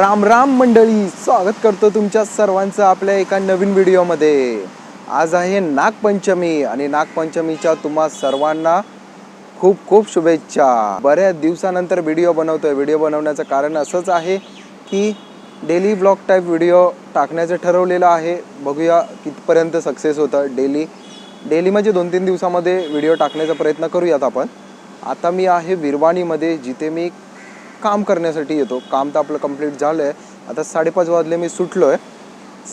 राम राम मंडळी स्वागत करतो तुमच्या सर्वांचं आपल्या एका नवीन व्हिडिओमध्ये. आज आहे नागपंचमी आणि नागपंचमीच्या तुम्हा सर्वांना खूप खूप शुभेच्छा. बऱ्याच दिवसानंतर व्हिडिओ बनवतोय. व्हिडिओ बनवण्याचं कारण असंच आहे की डेली ब्लॉग टाईप व्हिडिओ टाकण्याचं ठरवलेलं आहे. बघूया कितपर्यंत सक्सेस होतं डेली. डेली म्हणजे दोन तीन दिवसामध्ये व्हिडिओ टाकण्याचा प्रयत्न करूयात आपण. आता मी आहे विरवाणीमध्ये जिथे मी काम करण्यासाठी येतो. काम तर आपलं कंप्लीट झालं आहे आता साडेपाच वाजले मी सुटलो आहे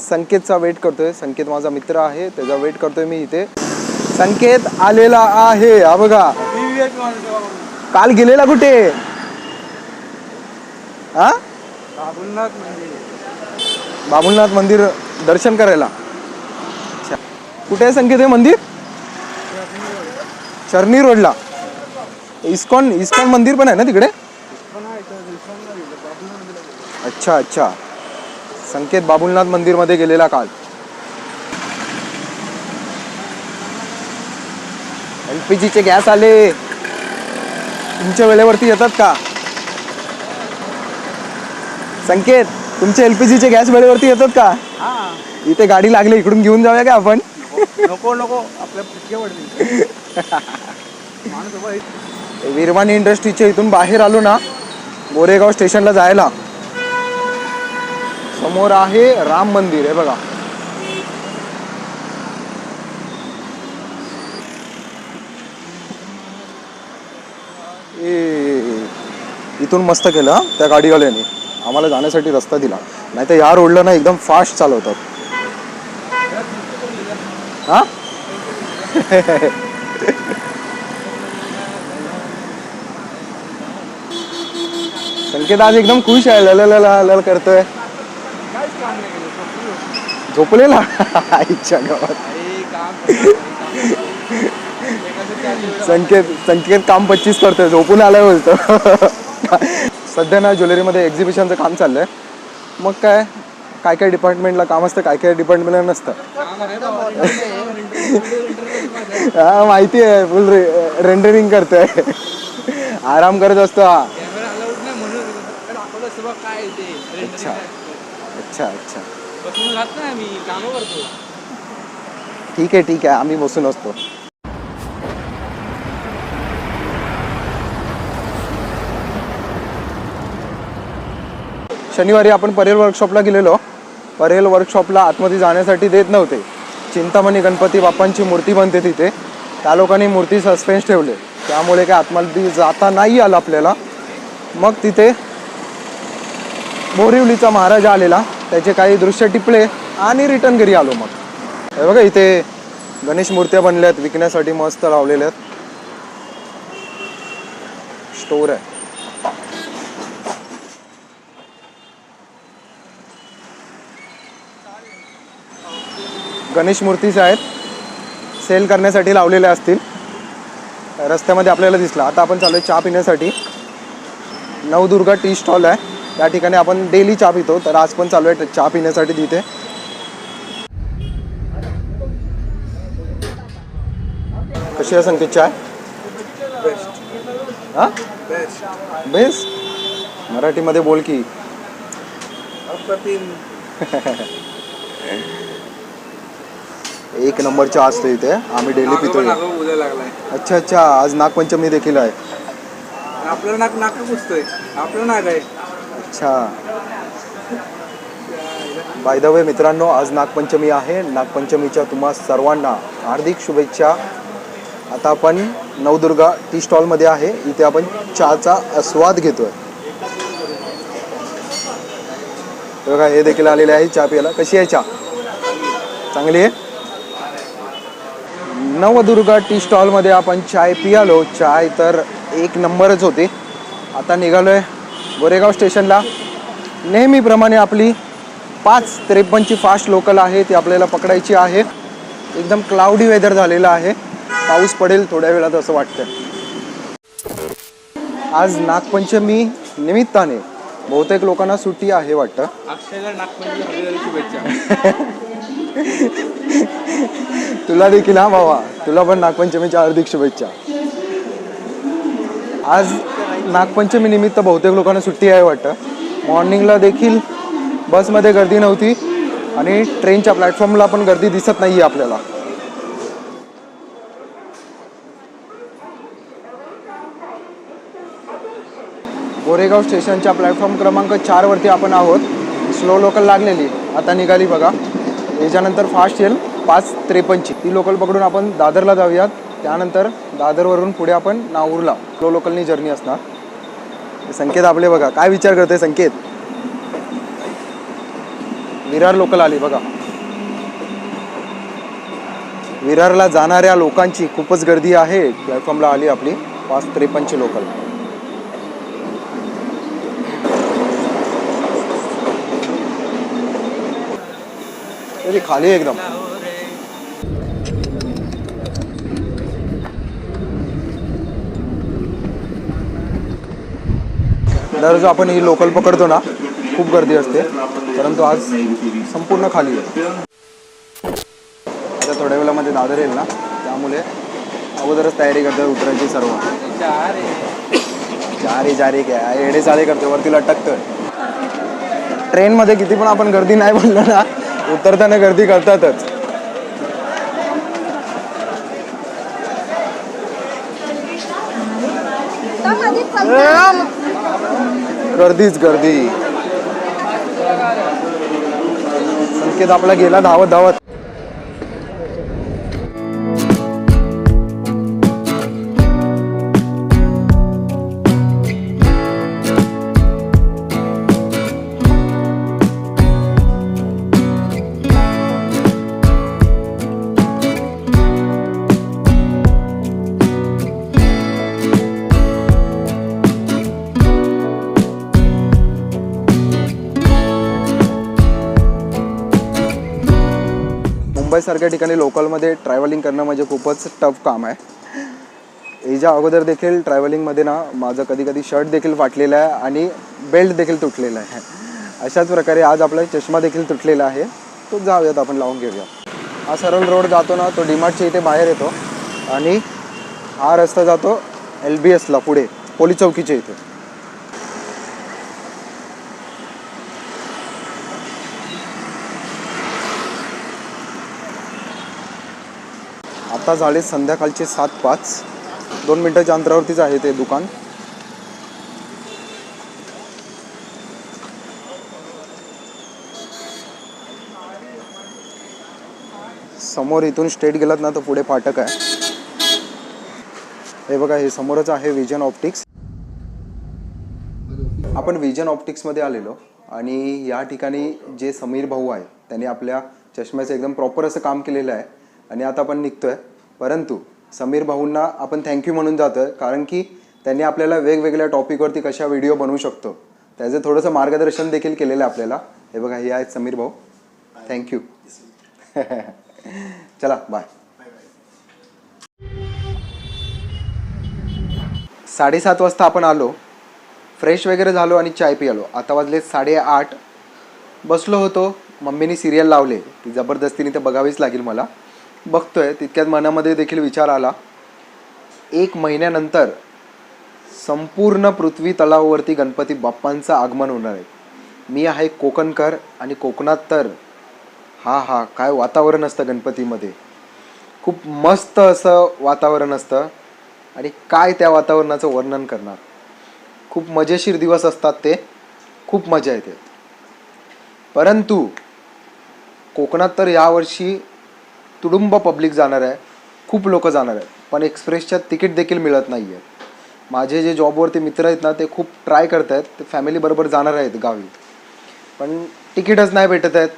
संकेतचा वेट करतोय. संकेत माझा मित्र आहे. त्याचा वेट करतोय मी इथे. संकेत आलेला आहे. हा बघा. काल गेलेला कुठे? हा? बाबुलनाथ मंदिर. दर्शन करायला. कुठे आहे संकेत हे मंदिर? शर्नी रोडला. इस्कॉन इस्कॉन मंदिर पण आहे ना तिकडे? अच्छा अच्छा. संकेत बाबुलनाथ मंदिरमध्ये गेलेला काल. LPG चे गॅस आले. तुमच्या वेळेवरती येतात का? संकेत तुमचे एलपीजी चे गॅस वेळेवरती येतात का? इथे गाडी लागली इकडून घेऊन जाऊया का आपण? नको नको. आपल्या. विरवाणी इंडस्ट्रीच्या इथून बाहेर आलो ना गोरेगाव स्टेशनला जायला. समोर आहे राम मंदिर आहे बघा. ए, इथून मस्त केलं त्या गाडीवाल्याने. आम्हाला जाण्यासाठी रस्ता दिला. नाही तर या रोडला ना एकदम फास्ट चालवतात. हा? संकेत आज एकदम खुश आहे. लल लल लल करतोय. झोपलेला? आईच्या गावात. संकेत संकेत काम पच्चीस करतोय. झोपून आलाय बोलतो. सध्या ना ज्वेलरीमध्ये एक्झिबिशनचं काम चाललंय. मग काय? काय काय डिपार्टमेंटला काम असतं? काय काय डिपार्टमेंटला नसतं? हा माहिती आहे. फुल रेंडरिंग करतोय. आराम करत असतो हा कॅमेरा अलाउड नाही म्हणून तर दाखवलं असतं बघ काय आहे ते rendering अच्छा. अच्छा अच्छा. बसून राहत नाही आम्ही कामं करतो. ठीक आहे ठीक आहे. आम्ही बसून असतो. शनिवारी आपण परेल वर्कशॉपला गेलेलो. परेल वर्कशॉपला आतमध्ये जाण्यासाठी देत नव्हते. चिंतामणी गणपती बाप्पांची मूर्ती बनते तिथे. त्या लोकांनी मूर्ती सस्पेन्स ठेवले. त्यामुळे काय आतमध्ये जाता नाही आलं आपल्याला. मग तिथे बोरिवलीचा महाराजा आलेला. त्याचे काही दृश्य टिपले आणि रिटर्न घरी आलो मग. हे बघा इथे गणेश मूर्त्या बनल्या आहेत विकण्यासाठी मस्त लावलेल्या आहेत. स्टोर आहे. गणेश मूर्तीच आहेत सेल करण्यासाठी लावलेल्या असतील. रस्त्यामध्ये आपल्याला दिसला. आता आपण चालू चहा पिण्यासाठी. नवदुर्गा टी स्टॉल आहे. या ठिकाणी आपण डेली चहा पितो तर आज पण चालू आहे चहा पिण्यासाठी तिथे. कशी आहे संकेत चाय हा? बेस्ट बेस्ट मराठीमध्ये बोल की. एक नंबर चहा असतो इथे. आम्ही डेली पितो अच्छा अच्छा. आज नागपंचमी देखील आहे. आपलं नाक नाक पुसतोय. आपलं नाक आहे. अच्छा. बाय द वे मित्रांनो आज नागपंचमी आहे. नागपंचमीच्या तुम्हा सर्वांना हार्दिक शुभेच्छा. आता आपण नवदुर्गा टी स्टॉलमध्ये आहे. इथे आपण चहाचा आस्वाद घेतोय. बघा हे देखील आलेले आहे चहा प्यायला. कशी आहे चहा? चांगली आहे? नवदुर्गा टी स्टॉलमध्ये आपण चाय पियालो. चाय तर एक नंबरच होती. आता निघालोय. गोरेगाव स्टेशनला. नेहमीप्रमाणे आपली पाच त्रेपन्नची फास्ट लोकल आहे ती आपल्याला पकडायची आहे. एकदम क्लाउडी वेदर झालेलं आहे. पाऊस पडेल थोड्या वेळात असं वाटतं आज नागपंचमी निमित्ताने बहुतेक लोकांना सुट्टी आहे वाटतं. तुला देखील हा भावा. तुला पण नागपंचमीच्या हार्दिक शुभेच्छा. आज नागपंचमी निमित्त बहुतेक लोकांना सुट्टी आहे वाटतं. मॉर्निंगला देखील बसमध्ये गर्दी नव्हती आणि ट्रेनच्या प्लॅटफॉर्मला पण गर्दी दिसत नाही आहे आपल्याला. गोरेगाव स्टेशनच्या प्लॅटफॉर्म क्रमांक चारवरती आपण आहोत. स्लो लोकल लागलेली. आता निघाली बघा. याच्यानंतर फास्ट येईल. पाच त्रेपन्नची. ती लोकल पकडून आपण दादरला जाऊयात. त्यानंतर दादरवरून पुढे आपण नाऊरला स्लो लोकलनी जर्नी असणार. संकेत आपले बघा. काय विचार करते संकेत? विरार लोकल आली बघा. विरारला जाणाऱ्या लोकांची खूपच गर्दी आहे. प्लॅटफॉर्मला आली आपली पाच त्रेपन्नची लोकल. तरी खाली एकदम. दररोज आपण ही लोकल पकडतो ना खूप गर्दी असते. परंतु आज संपूर्ण खाली आहे. आता थोड्या वेळामध्ये दादर येईल ना त्यामुळे अगोदरच तयारी करते उतरायची सर्व. जारी जारी काय एडे चाळे करते वरती लटकतोय. ट्रेनमध्ये किती पण आपण गर्दी नाही म्हणलं ना उतरताना गर्दी करतातच. गर्दीच गर्दी. संकेत आपला गेला धावत धावत. मुंबईसारख्या ठिकाणी लोकलमध्ये ट्रॅव्हलिंग करणं म्हणजे खूपच टफ काम आहे. याच्या अगोदर देखील ट्रॅव्हलिंगमध्ये ना माझं कधी कधी शर्ट देखील फाटलेलं आहे आणि बेल्ट देखील तुटलेला आहे. अशाच प्रकारे आज आपला चष्मा देखील तुटलेला आहे. तो जाऊयात आपण लावून घेऊया हा सरळ रोड जातो ना तो डीमार्टच्या इथे बाहेर येतो आणि हा रस्ता जातो एल बी एसला पुढे पोलीस चौकीच्या इथे. आता झाले संध्याकाळचे सात पाच. दोन मिनटाच्या अंतरावरतीच आहे ते दुकान. समोर इथून स्ट्रेट गेलात ना तर पुढे फाटक आहे. हे बघा हे समोरच आहे विजन ऑप्टिक्स आपण विजन ऑप्टिक्समध्ये आलेलो आणि या ठिकाणी जे समीर भाऊ आहे त्यांनी आपल्या चष्म्याचं एकदम प्रॉपर असं काम केलेलं आहे. आणि आता आपण निघतोय. परंतु समीर भाऊंना आपण थँक्यू म्हणून जातो कारण की त्यांनी आपल्याला वेगवेगळ्या टॉपिकवरती कशा व्हिडिओ बनवू शकतो त्याचं थोडंसं मार्गदर्शन देखील केलेलं आहे आपल्याला. हे बघा हे आहेत समीर भाऊ. थँक्यू चला बाय साडेसात वाजता आपण आलो फ्रेश वगैरे झालो आणि चाय पियालो. आता वाजले साडेआठ. बसलो होतो मम्मीनी सिरियल लावले. ती जबरदस्तीने तर बघावीच लागेल मला. बघतोय तितक्यात मनामध्ये देखील विचार आला. एक महिन्यानंतर संपूर्ण पृथ्वी तलावावरती गणपती बाप्पांचं आगमन होणार आहे. मी आहे कोकणकर आणि कोकणात तर हा हा काय वातावरण असतं गणपतीमध्ये. खूप मस्त असं वातावरण असतं आणि काय त्या वातावरणाचं वर्णन करणार. खूप मजेशीर दिवस असतात ते. खूप मजा येते. परंतु कोकणात तर यावर्षी तुडुंब पब्लिक जाणार आहे खूप लोक जाणार आहेत पण एक्सप्रेसच्या तिकीट देखील मिळत नाही आहेत माझे जे जॉबवरती मित्र आहेत ना ते खूप ट्राय करत आहेत ते फॅमिलीबरोबर जाणार आहेत गावी. पण तिकीटच नाही भेटत आहेत.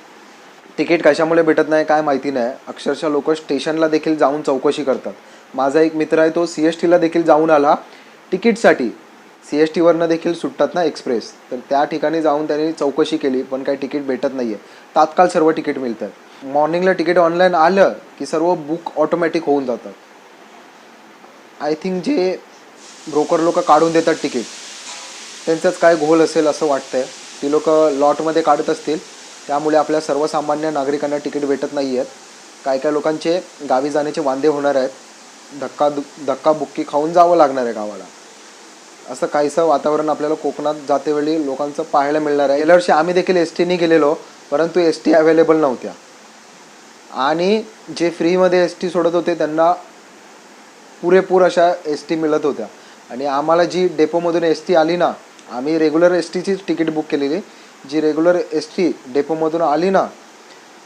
तिकीट कशामुळे भेटत नाही काय माहिती नाही. अक्षरशः लोक स्टेशनला देखील जाऊन चौकशी करतात. माझा एक मित्र आहे तो सी एस टीला देखील जाऊन आला तिकीटसाठी. सी एस टीवरनं देखील सुटतात ना एक्सप्रेस तर त्या ठिकाणी जाऊन त्यांनी चौकशी केली पण काही तिकीट भेटत नाही आहे तात्काळ सर्व तिकीट मिळतं मॉर्निंगला तिकीट ऑनलाईन आलं की सर्व बुक ऑटोमॅटिक होऊन जातात. आय थिंक जे ब्रोकर लोक काढून देतात तिकीट त्यांचाच काय घोल असेल असं वाटतंय. ती लोक लॉटमध्ये काढत असतील त्यामुळे आपल्या सर्वसामान्य नागरिकांना तिकीट भेटत नाही आहेत काय काय लोकांचे गावी जाण्याचे वांदे होणार आहेत. धक्का धक्का बुक्की खाऊन जावं लागणार आहे गावाला. असं काहीसं वातावरण आपल्याला कोकणात जातेवेळी लोकांचं पाहायला मिळणार आहे. गेल्या वर्षी आम्ही देखील एस टीने गेलेलो परंतु एस टी अवेलेबल नव्हत्या. आणि जे फ्रीमध्ये एस टी सोडत होते त्यांना पुरेपूर अशा एस टी मिळत होत्या. आणि आम्हाला जी डेपोमधून एस टी आली ना आम्ही रेग्युलर एस टीचीच तिकीट बुक केलेली. जी रेग्युलर एस टी डेपोमधून आली ना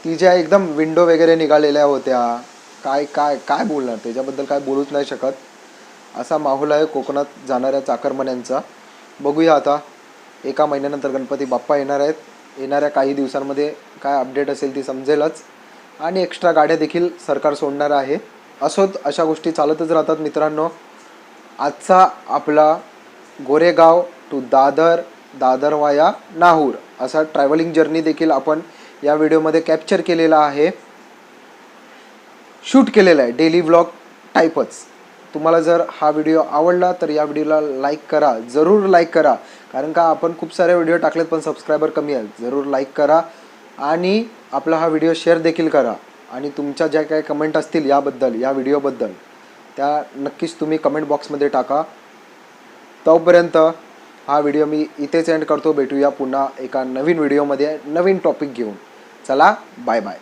ती ज्या एकदम विंडो वगैरे निघालेल्या होत्या काय काय काय बोलणार त्याच्याबद्दल काय बोलूच नाही शकत. असा माहोल आहे कोकणात जाणाऱ्या चाकरमान्यांचा. बघूया आता एका महिन्यानंतर गणपती बाप्पा येणार आहेत. येणाऱ्या काही दिवसांमध्ये काय अपडेट असेल ती समजेलच. आणि एक्स्ट्रा गाड्या देखील सरकार सोडणार आहे. असोत अशा गोष्टी चालतच राहतात मित्रांनो. आजचा आपला गोरेगाव टू दादर दादर वाया नाहूर असा ट्रॅव्हलिंग जर्नी देखील आपण या व्हिडिओमध्ये कॅप्चर केलेला आहे. शूट केलेला आहे डेली व्लॉग टाईपच तुम्हाला जर हा व्हिडिओ आवडला तर या व्हिडिओला लाईक करा. जरूर लाईक करा. कारण का आपण खूप सारे व्हिडिओ टाकलेत पण सबस्क्रायबर कमी आहेत. जरूर लाईक करा. आणि आपला हा व्हिडिओ शेअर देखील करा. आणि तुमच्या ज्या काही कमेंट असतील याबद्दल या व्हिडिओबद्दल त्या नक्कीच तुम्ही कमेंट बॉक्समध्ये टाका. तोपर्यंत हा व्हिडिओ मी इथेच एंड करतो. भेटूया पुन्हा एका नवीन व्हिडिओमध्ये नवीन टॉपिक घेऊन. चला बाय बाय